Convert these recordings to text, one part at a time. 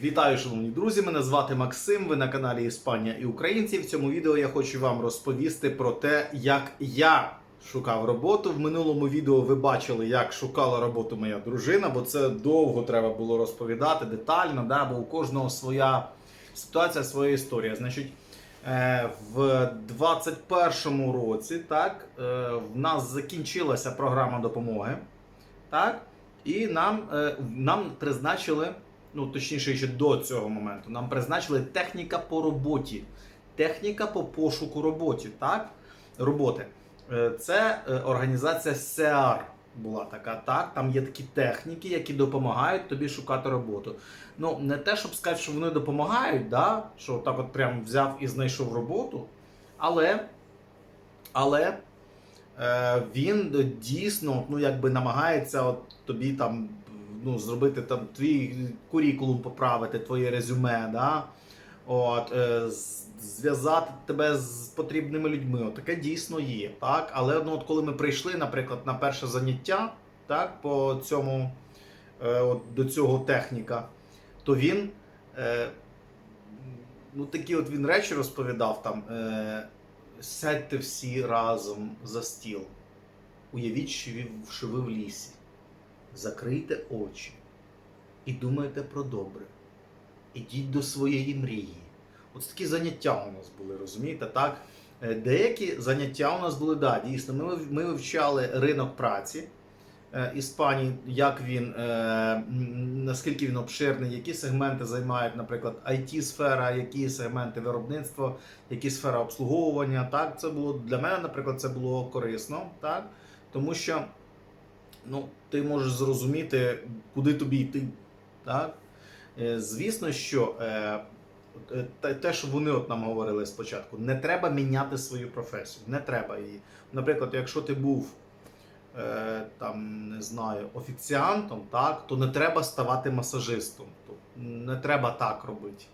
Вітаю, шановні друзі! Мене звати Максим. Ви на каналі Іспанія і Українці. В цьому відео я хочу вам розповісти про те, як я шукав роботу. В минулому відео ви бачили, як шукала роботу моя дружина, бо це довго треба було розповідати детально, да? бо у кожного своя ситуація, своя історія. Значить, е, в 21-му році так, е, в нас закінчилася програма допомоги. Так? І нам, е, нам призначили, ну точніше, ще до цього моменту, нам призначили техніка по роботі. Техніка по пошуку роботі, так? роботи. Е, Це е, організація SEAR була така, так? Там є такі техніки, які допомагають тобі шукати роботу. Ну, не те, щоб сказати, що вони допомагають, да? що так от прям взяв і знайшов роботу, але, але е, він дійсно ну, якби намагається от тобі там ну, зробити там твій курікулум поправити, твоє резюме, да? от, е, зв'язати тебе з потрібними людьми. От таке дійсно є. Так? Але ну, от коли ми прийшли, наприклад, на перше заняття так, по цьому, е, от, до цього техніка, то він. Е, ну, такі от він речі розповідав там. Е, сядьте всі разом за стіл. Уявіть, що ви, в лісі. Закрийте очі і думайте про добре. Ідіть до своєї мрії. От такі заняття у нас були, розумієте? так? Е, Деякі заняття у нас були, да, дійсно. Ми, ми вивчали ринок праці е, Іспанії, як він, е, наскільки він обширний, які сегменти займають, наприклад, IT-сфера, які сегменти виробництва, які сфера обслуговування. Так, це було для мене, наприклад, це було корисно, так? Тому що ну, ти можеш зрозуміти, куди тобі йти. Так? Е, Звісно, що е, е, те- що вони от нам говорили спочатку, не треба міняти свою професію. Не треба її. Наприклад, якщо ти був там, не знаю, офіціантом, так, то не треба ставати масажистом. Не треба так робити.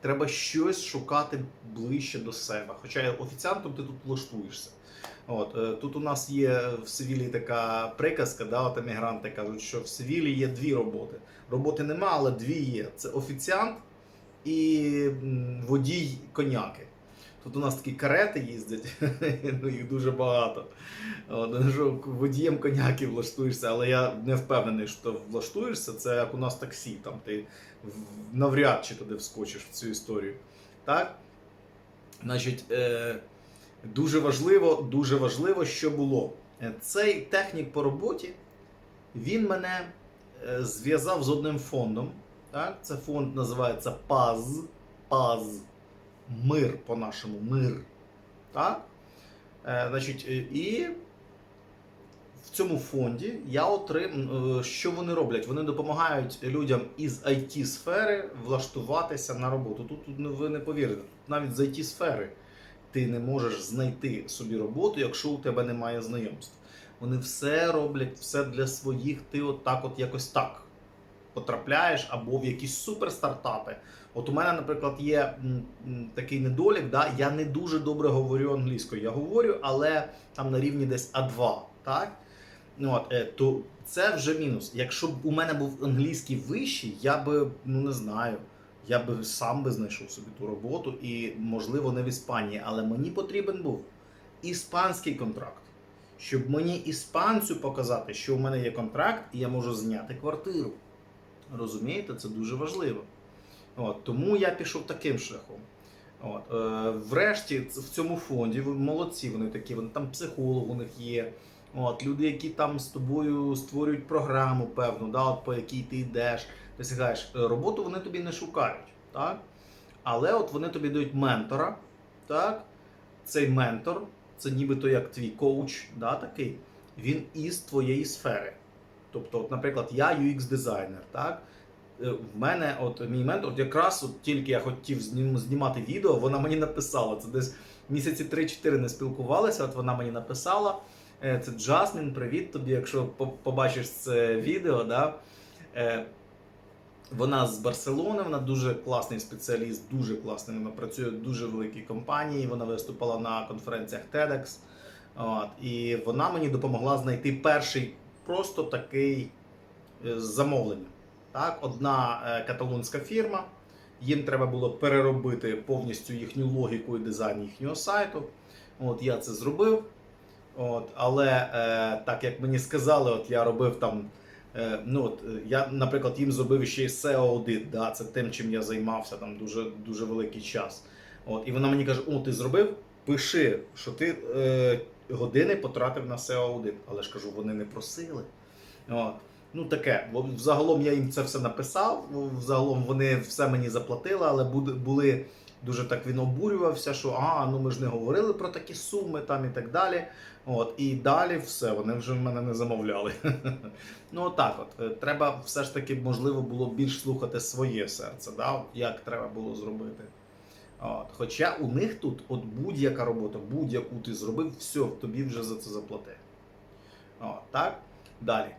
Треба щось шукати ближче до себе. Хоча офіціантом ти тут влаштуєшся. От, е, тут у нас є в Севілі така приказка, да, от емігранти кажуть, що в Севілі є дві роботи. Роботи нема, але дві є. Це офіціант і водій коняки. Тут у нас такі карети їздять, ну їх дуже багато. Ну, що водієм коняки влаштуєшся, але я не впевнений, що влаштуєшся. Це як у нас таксі, там ти навряд чи туди вскочиш в цю історію. Так? Значить, е, дуже важливо, дуже важливо, що було. Е, Цей технік по роботі, він мене е, зв'язав з одним фондом. Так? Це фонд називається ПАЗ. ПАЗ. Мир по-нашому, мир. Так? Е, значить, е, і в цьому фонді я отрим... е, що вони роблять? Вони допомагають людям із it сфери влаштуватися на роботу. Тут, ви не повірите, навіть з it сфери ти не можеш знайти собі роботу, якщо у тебе немає знайомств. Вони все роблять, все для своїх. Ти от так, от якось так потрапляєш або в якісь суперстартапи. От у мене, наприклад, є такий недолік, да? я не дуже добре говорю англійською. Я говорю, але там на рівні десь А2, так? Ну, От, е, то це вже мінус. Якщо б у мене був англійський вищий, я би, ну не знаю, я би сам би знайшов собі ту роботу і, можливо, не в Іспанії, але мені потрібен був іспанський контракт. Щоб мені іспанцю показати, що у мене є контракт, і я можу зняти квартиру. Розумієте, це дуже важливо. От, тому я пішов таким шляхом. От, е, врешті, в цьому фонді молодці, вони такі, вони там психолог у них є. От, люди, які там з тобою створюють програму певну, да, от, по якій ти йдеш, досягаєш Е, роботу, вони тобі не шукають. Так? Але от вони тобі дають ментора. Так? Цей ментор, це нібито як твій коуч, да, такий, він із твоєї сфери. Тобто, от, наприклад, я UX-дизайнер, так? Е, В мене, от мій ментор, якраз от тільки я хотів знімати відео, вона мені написала. Це десь місяці 3-4 не спілкувалися. От вона мені написала. Е, Це Джасмін, привіт тобі, якщо побачиш це відео. Да? Е, Вона з Барселони, вона дуже класний спеціаліст, дуже класний. Вона працює в дуже великій компанії. Вона виступала на конференціях TEDx. От, і вона мені допомогла знайти перший просто такий е, замовлення. Так, одна е, каталонська фірма. Їм треба було переробити повністю їхню логіку і дизайн їхнього сайту. От я це зробив. От, але е, так як мені сказали, от я робив там. Е, ну от е, я, наприклад, їм зробив ще й SEO аудит. Да, це тим, чим я займався там дуже дуже великий час. От, і вона мені каже: О, ти зробив? Пиши, що ти е, години потратив на SEO аудит. Але ж кажу, вони не просили. От. Ну таке. Взагалом я їм це все написав. Взагалом вони все мені заплатили, але були дуже так він обурювався, що а, ну ми ж не говорили про такі суми там і так далі. От, і далі все, вони вже в мене не замовляли. ну отак от. Е, Треба все ж таки, можливо, було більш слухати своє серце, да? як треба було зробити. От. Хоча у них тут от будь-яка робота, будь-яку ти зробив, все, тобі вже за це заплатили. От, так? Далі.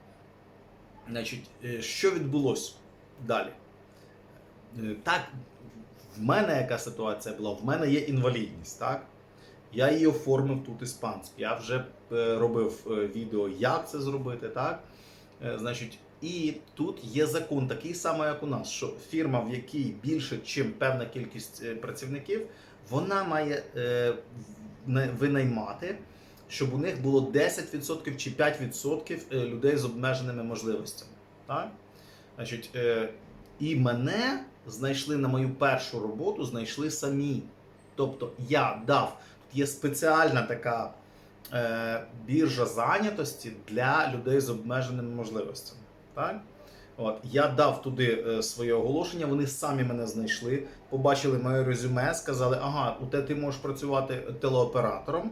Значить, е, що відбулося далі? Е, Так, в мене яка ситуація була? В мене є інвалідність, так? Я її оформив тут іспанською. Я вже е, робив відео, як це зробити, так? Значить, і тут є закон, такий самий, як у нас, що фірма, в якій більше, ніж певна кількість е, працівників, вона має е, винаймати, щоб у них було 10% чи 5% е, людей з обмеженими можливостями. Так? Значить, е, і мене знайшли на мою першу роботу, знайшли самі. Тобто я дав, тут є спеціальна така е, біржа зайнятості для людей з обмеженими можливостями. Так? От, я дав туди е, своє оголошення, вони самі мене знайшли, побачили моє резюме, сказали, ага, у тебе ти можеш працювати телеоператором,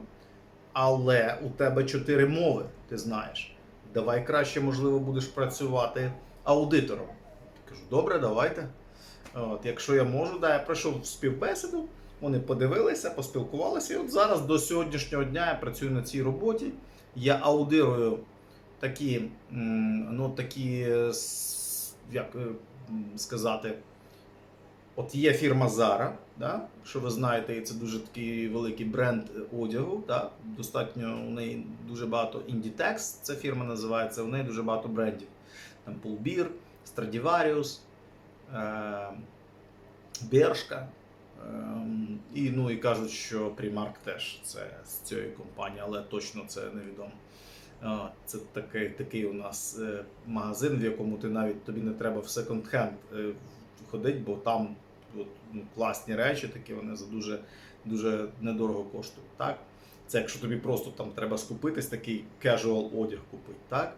але у тебе чотири мови, ти знаєш. Давай краще, можливо, будеш працювати аудитором. Кажу, добре, давайте. От, якщо я можу, да, я пройшов в співбесіду, вони подивилися, поспілкувалися. І от зараз до сьогоднішнього дня я працюю на цій роботі. Я аудирую такі, ну, такі, е, як е, сказати, от є фірма Zara, да, що ви знаєте, це дуже такий великий бренд е, одягу. Да, достатньо у неї дуже багато Inditex, ця фірма називається, у неї дуже багато брендів. Там Pull&Bear, Stradivarius, е, Бершка. Ем, І, ну, і кажуть, що Primark теж це з цієї компанії, але точно це невідомо. Це такий, такий у нас е, магазин, в якому ти навіть тобі не треба в секонд-хенд е, ходити, бо там от, ну, класні речі, такі вони за дуже, дуже недорого коштують. Так? Це якщо тобі просто там треба скупитись, такий casual одяг купити. Так?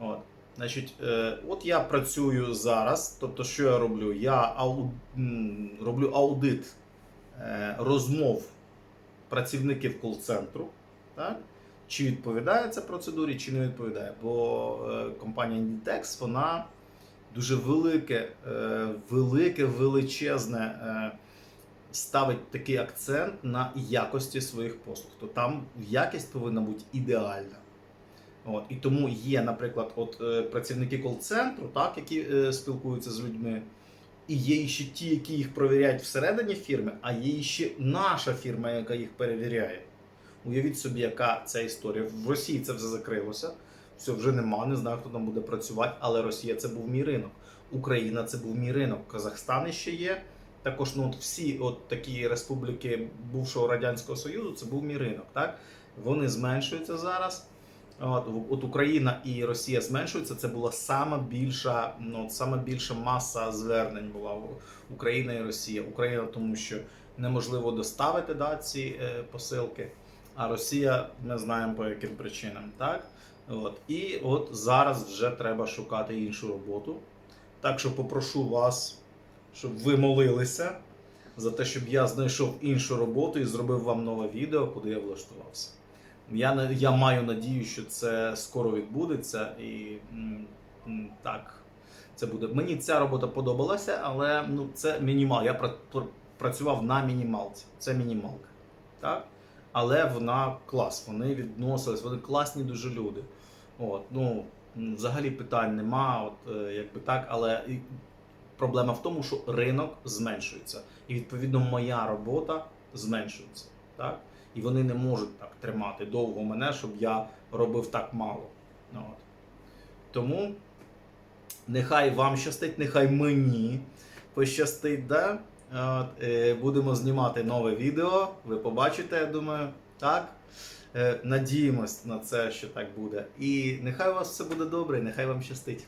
От. Значить, е, от я працюю зараз. Тобто, що я роблю? Я ау, роблю аудит розмов працівників кол-центру. Так? Чи відповідає це процедурі, чи не відповідає. Бо е, компанія Inditex, вона дуже велике, е, велике, величезне е, ставить такий акцент на якості своїх послуг. То там якість повинна бути ідеальна. От, і тому є, наприклад, от працівники кол-центру, так, які спілкуються з людьми, і є ще ті, які їх перевіряють всередині фірми, а є ще наша фірма, яка їх перевіряє. Уявіть собі, яка ця історія. В Росії це вже закрилося, все вже нема, не знаю, хто там буде працювати, але Росія це був мій ринок. Україна це був мій ринок. Казахстан ще є. Також ну, от всі от такі республіки бувшого Радянського Союзу, це був мій ринок. Так? Вони зменшуються зараз. От, от Україна і Росія зменшуються. Це була сама більша, ну, сама більша маса звернень була Україна і Росія. Україна, тому що неможливо доставити да, ці е, посилки. А Росія ми знаємо по яким причинам, так? От. І от зараз вже треба шукати іншу роботу. Так що попрошу вас, щоб ви молилися за те, щоб я знайшов іншу роботу і зробив вам нове відео, куди я влаштувався. Я, я маю надію, що це скоро відбудеться і так. Це буде. Мені ця робота подобалася, але ну, це мінімал. Я пра- працював на мінімалці. Це мінімалка. Так? Але вона клас. Вони відносились, вони класні дуже люди. От, ну, взагалі питань нема, от, е, якби так, але проблема в тому, що ринок зменшується. І відповідно моя робота зменшується. Так? І вони не можуть так тримати довго мене, щоб я робив так мало. От. Тому Нехай вам щастить, нехай мені пощастить. Да? От, е, будемо знімати нове відео. Ви побачите, я думаю, так? Е, надіємось на це, що так буде. І нехай у вас все буде добре, і нехай вам щастить.